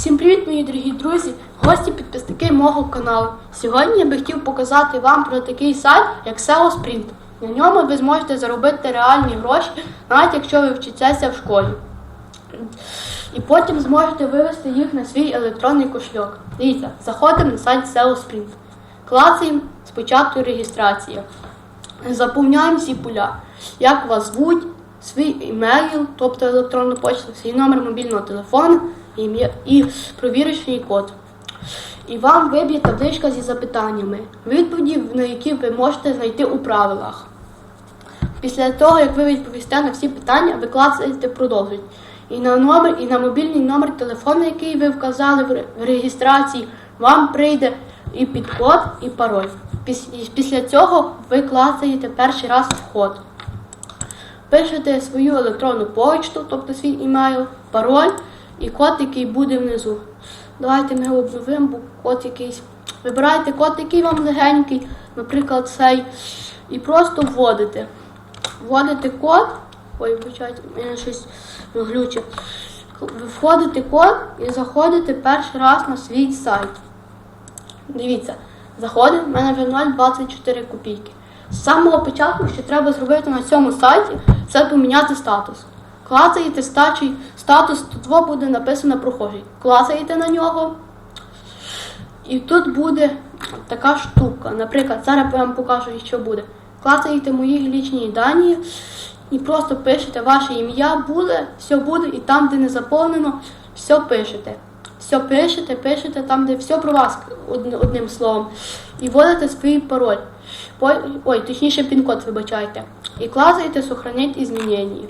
Всім привіт, мої дорогі друзі, гості підписники мого каналу. Сьогодні я би хотів показати вам про такий сайт, як SEO Sprint. На ньому ви зможете заробити реальні гроші, навіть якщо ви вчитеся в школі. І потім зможете вивести їх на свій електронний кошельок. Дивіться, заходимо на сайт SEO Sprint. Клацаємо спочатку реєстрація. Заповняємо всі поля. Як вас звуть, свій імейл, тобто електронну почту, свій номер мобільного телефону ім'я і провірочний код. І вам виб'є табличка зі запитаннями, відповіді, на які ви можете знайти у правилах. Після того, як ви відповісте на всі питання, ви клацаєте продовжують. І на номер, і на мобільний номер телефону, який ви вказали в реєстрації, вам прийде і підкод, і пароль. Після цього ви клацаєте перший раз вход. Пишете свою електронну почту, тобто свій імейл, пароль і код, який буде внизу. Давайте ми обновимо, бо код якийсь. Вибирайте код, який вам легенький, наприклад, цей, і просто вводите. Вводите код. Ой, вибачайте, мене щось глючить. Ви вводите код і заходите перший раз на свій сайт. Дивіться, заходимо, в мене вже 0,24 копійки. З самого початку, що треба зробити на цьому сайті, це поміняти статус. Клацаєте стачий статус, тут буде написано прохожий. Клацаєте на нього. І тут буде така штука. Наприклад, зараз я вам покажу, що буде. Клацаєте мої лічні дані і просто пишете ваше ім'я буде, все буде, і там, де не заповнено, все пишете. Все пишете, пишете там, де все про вас одним словом. І вводите свій пароль. Ой, точніше пін-код, вибачайте. І клацаєте сохранити змінення.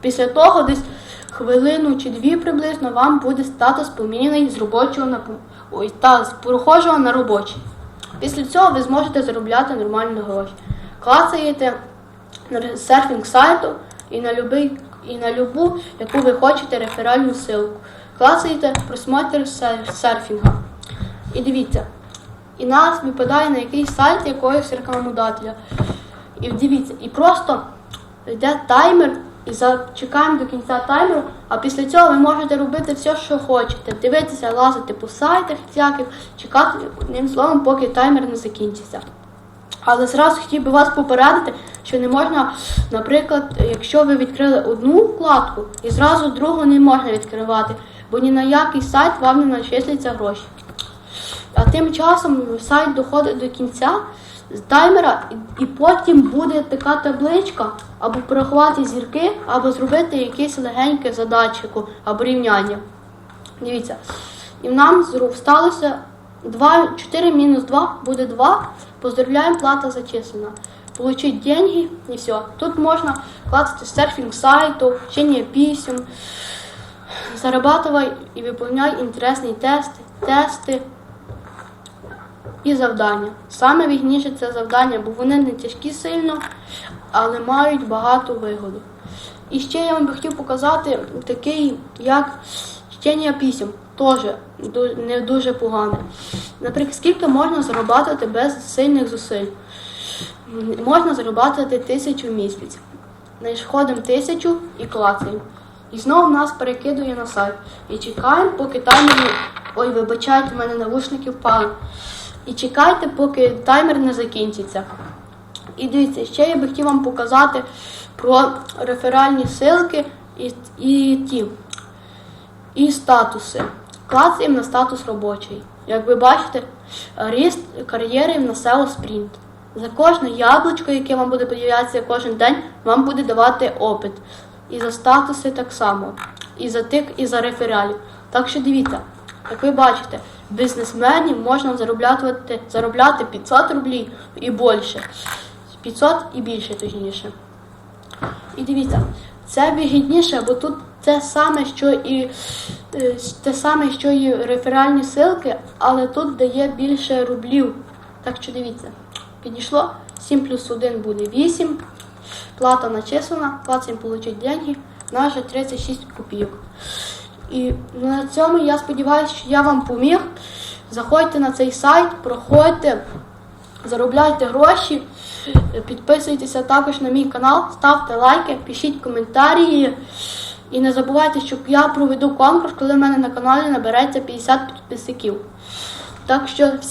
Після того десь хвилину чи дві приблизно вам буде статус поміняний з робочого на ой, та з прохожого на робочий. Після цього ви зможете заробляти нормальні гроші. Клацаєте на серфінг сайту і на любий, і на любу, яку ви хочете реферальну ссылку. Клацаєте просмотр сер- серфінга. І дивіться, і нас випадає на якийсь сайт якогось рекламодателя. І дивіться, і просто йде таймер, і за- чекаємо до кінця таймеру, а після цього ви можете робити все, що хочете. Дивитися, лазити по сайтах всяких, чекати одним словом, поки таймер не закінчиться. Але зразу хотів би вас попередити, що не можна, наприклад, якщо ви відкрили одну вкладку і зразу другу не можна відкривати, бо ні на який сайт вам не начислиться гроші. А тим часом сайт доходить до кінця з таймера, і потім буде така табличка, або порахувати зірки, або зробити якесь легеньке задачку або рівняння. Дивіться, і нам сталося 2, 4 мінус 2 буде 2. Поздравляємо, плата зачислена. Получить деньги і все. Тут можна клацати серфінг сайту, вчення писем, зарабатывай і виповняй інтересні тести, тести і завдання. Саме вигідніше це завдання, бо вони не тяжкі сильно, але мають багато вигоду. І ще я вам би хотів показати такий, як чтення писем. Теж не дуже погане. Наприклад, скільки можна заробляти без сильних зусиль? Можна заробляти тисячу в місяць. Значить, входимо тисячу і клацаємо. І знову нас перекидує на сайт. І чекаємо, поки таймер. Ой, вибачайте, в мене навушники впали. І чекайте, поки таймер не закінчиться. І дивіться, ще я би хотів вам показати про реферальні ссылки і, і ті, і статуси. Клацаємо на статус робочий. Як ви бачите, ріст кар'єри на SEO Sprint. За кожне яблучко, яке вам буде появлятися кожен день, вам буде давати опит. І за статуси так само. І за тих, і за рефералів. Так що дивіться, як ви бачите, бізнесменів можна заробляти, заробляти 500 рублів і більше. 500 і більше, точніше. І дивіться, це вигідніше, бо тут те саме, що і е, те саме, що і реферальні ссылки, але тут дає більше рублів. Так що дивіться, підійшло 7 плюс 1 буде 8. Плата начислена, клацаємо получить деньги, на 36 копійок. І на цьому я сподіваюся, що я вам поміг. Заходьте на цей сайт, проходьте, заробляйте гроші, підписуйтеся також на мій канал, ставте лайки, пишіть коментарі. І не забувайте, що я проведу конкурс, коли в мене на каналі набереться 50 підписників. Так що всім